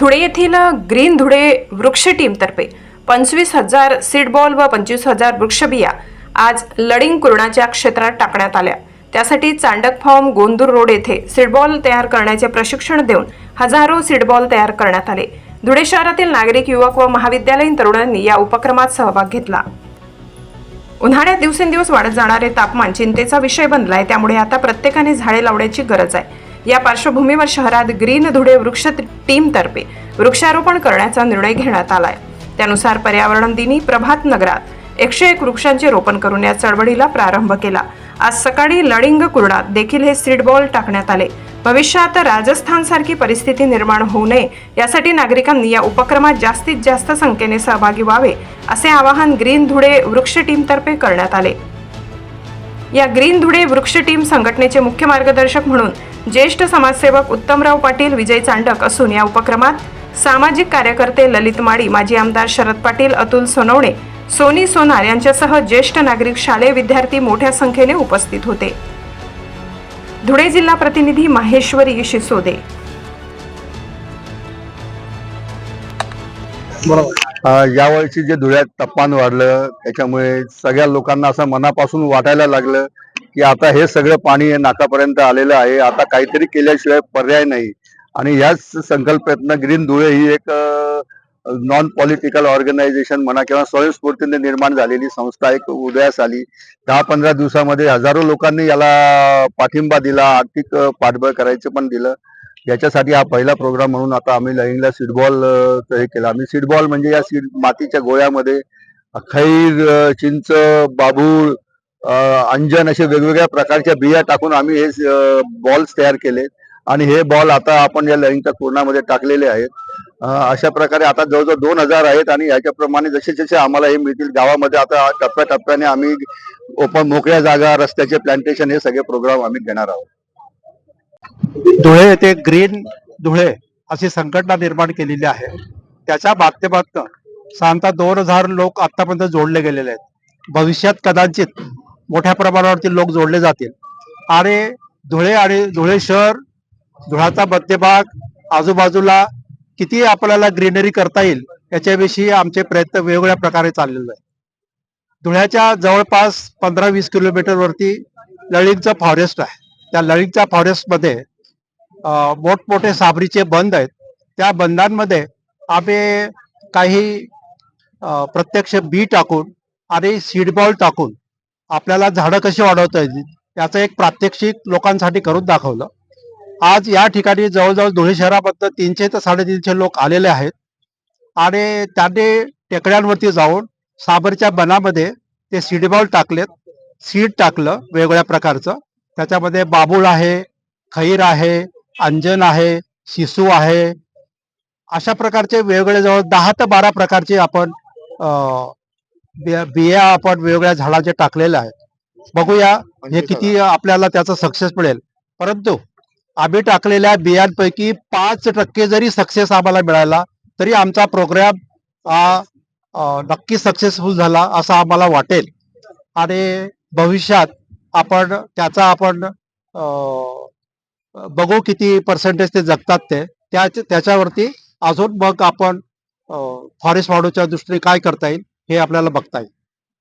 धुळे येथील ग्रीन धुळे वृक्ष टीमतर्फे पंचवीस हजार सीडबॉल व पंचवीस हजार वृक्षबिया आज लडिंग कुरणाच्या क्षेत्रात टाकण्यात आल्या. त्यासाठी चांडक फॉर्म गोंदूर रोड येथे सीडबॉल तयार करण्याचे प्रशिक्षण देऊन हजारो सीडबॉल तयार करण्यात आले. धुळे शहरातील नागरिक युवक व महाविद्यालयीन तरुणांनी या उपक्रमात सहभाग घेतला. उन्हाळ्यात दिवसेंदिवस वाढत जाणारे तापमान चिंतेचा विषय बनलाय त्यामुळे आता प्रत्येकाने झाडे लावण्याची गरज आहे. या पार्श्वभूमीवर शहरात ग्रीन धुळे वृक्ष टीमतर्फे वृक्षारोपण करण्याचा निर्णय घेण्यात आलाय. त्यानुसार पर्यावरण दिनी प्रभात नगरात एकशे एक वृक्षांचे रोपण करून या चळवळीला प्रारंभ केला. आज सकाळी लडिंग कुर्डात देखील हे सीड बॉल टाकण्यात आले. भविष्यात राजस्थान सारखी परिस्थिती निर्माण होऊ नये यासाठी नागरिकांनी या उपक्रमात जास्तीत जास्त संख्येने सहभागी व्हावे असे आवाहन ग्रीन धुळे वृक्ष टीमतर्फे करण्यात आले. या ग्रीन धुळे वृक्ष टीम संघटनेचे मुख्य मार्गदर्शक म्हणून ज्येष्ठ समाजसेवक उत्तमराव पाटील विजय चांडक असून या उपक्रमात सामाजिक कार्यकर्ते ललित माळी माजी आमदार शरद पाटील अतुल सोनवणे सोनी सोनार यांच्यासह ज्येष्ठ नागरिक शालेय विद्यार्थी मोठ्या संख्येने उपस्थित होते. धुळे जिल्हा प्रतिनिधी माहेश्वरी शिसोदे. अ, जे धुळ्यात तापमान वाढलं त्याच्यामुळे सगळ्या लोकांना असं मनापासून वाटायला लागलं की आता हे सगळं पाणी नाकापर्यंत आलेलं आहे. आता काहीतरी केल्याशिवाय पर्याय नाही. आणि याच संकल्पनेतनं ग्रीन धुळे ही एक नॉन पॉलिटिकल ऑर्गनायझेशन म्हणा किंवा स्वयंस्फूर्तीने निर्माण झालेली संस्था एक उदयास आली. दहा पंधरा दिवसामध्ये हजारो लोकांनी याला पाठिंबा दिला आर्थिक पाठबळ करायचं पण दिलं. याच्यासाठी हा पहिला प्रोग्राम म्हणून आता आम्ही लईंगला सीडबॉल हे केलं. आम्ही सीडबॉल म्हणजे या सीड मातीच्या गोळ्यामध्ये खैर चिंच बाभूळ अंजन असे वेगवेगळ्या प्रकारच्या बिया टाकून आम्ही हे बॉल्स तयार केले. आणि हे बॉल आता आपण या लईंगच्या पूर्णामध्ये टाकलेले आहेत. अशा प्रकारे आता जवळजवळ दोन हजार आहेत आणि ह्याच्याप्रमाणे जसे जसे आम्हाला हे मिळतील गावामध्ये आता टप्प्याटप्प्याने आम्ही ओपन मोकळ्या जागा रस्त्याचे प्लांटेशन हे सगळे प्रोग्राम आम्ही घेणार आहोत. धुळे येथे ग्रीन धुळे अशी संघटना निर्माण केलेली आहे. त्याच्या माध्यमातून साधारणतः दोन हजार लोक आतापर्यंत जोडले गेलेले आहेत. भविष्यात कदाचित मोठ्या प्रमाणावरती लोक जोडले जातील. आणि धुळे आणि धुळे शहर धुळाचा मध्यभाग आजूबाजूला किती आपल्याला ग्रीनरी करता येईल याच्याविषयी आमचे प्रयत्न वेगवेगळ्या प्रकारे चाललेले आहेत. धुळ्याच्या जवळपास पंधरा वीस किलोमीटर वरती लळिंगचं फॉरेस्ट आहे. त्या लळिंगच्या फॉरेस्टमध्ये मोठमोठे साबरीचे बंद आहेत. त्या बंधांमध्ये आम्ही काही प्रत्यक्ष बी टाकून आणि सीडबॉल टाकून आपल्याला झाडं कशी वाढवता येतील याचं एक प्रात्यक्षिक लोकांसाठी करून दाखवलं. आज या ठिकाणी जवळजवळ धुळे शहराबद्दल तीनशे ते साडेतीनशे लोक आलेले आहेत आणि त्यांनी टेकड्यांवरती जाऊन साबरच्या बनामध्ये ते सीडबॉल टाकलेत. सीड टाकलं वेगवेगळ्या प्रकारचं. त्याच्यामध्ये बाबूळ आहे खैर आहे अंजन आहे शिसू आहे अशा प्रकारचे वेगवेगळे जवळ दहा ते बारा प्रकारचे आपण बिया आपण वेगवेगळ्या झाडाचे टाकलेले आहेत. बघूया हे किती आपल्याला त्याचा सक्सेस मिळेल. परंतु आम्ही टाकलेल्या बियांपैकी पाच टक्के जरी सक्सेस आम्हाला मिळाला तरी आमचा प्रोग्राम हा नक्की सक्सेसफुल झाला असं आम्हाला वाटेल. आणि भविष्यात आपण त्याचा आपण बघू किती पर्सेंटेज ते जगतात ते. त्याच्यावरती अजून मग आपण फॉरेस्ट वाढवच्या दृष्टीने काय करता येईल हे आपल्याला बघता येईल.